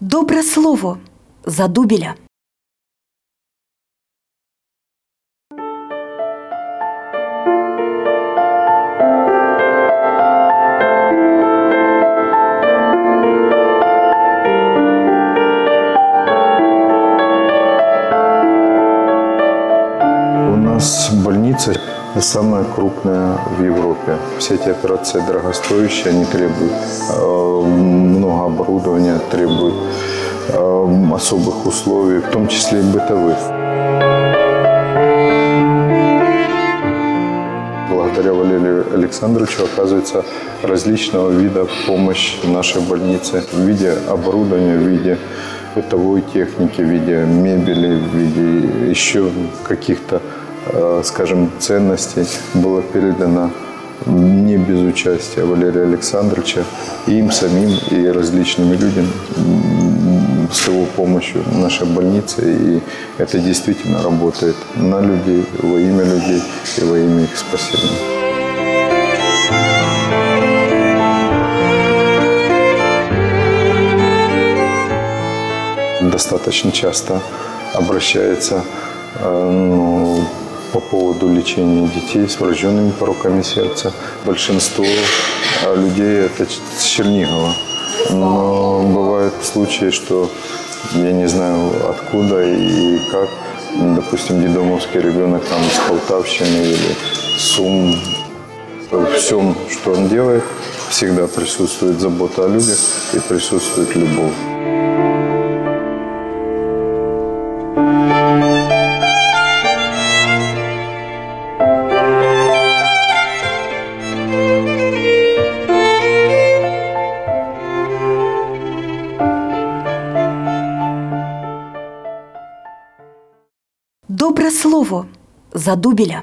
Добре слово за дубіля. Больница самая крупная в Европе. Все эти операции дорогостоящие, они требуют э, много оборудования, требуют особых условий, в том числе и бытовых. Благодаря Валерию Александровичу оказывается различного вида помощь нашей больнице в виде оборудования, в виде бытовой техники, в виде мебели, в виде еще каких-то, э, скажем, ценностей было передано не без участия Валерия Александровича, и им самим, и различными людям с его помощью нашей больницы. И это действительно работает на людей, во имя людей и во имя их спасения. достаточно часто обращается э, ну, по поводу лечения детей с врожденными пороками сердца. Большинство э, людей это с Чернигова. Но случаи, что я не знаю откуда и как, допустим, дедомовский ребенок там с Полтавщины или Сум. В всем, что он делает, всегда присутствует забота о людях и присутствует любовь. Добре слово за дубіля.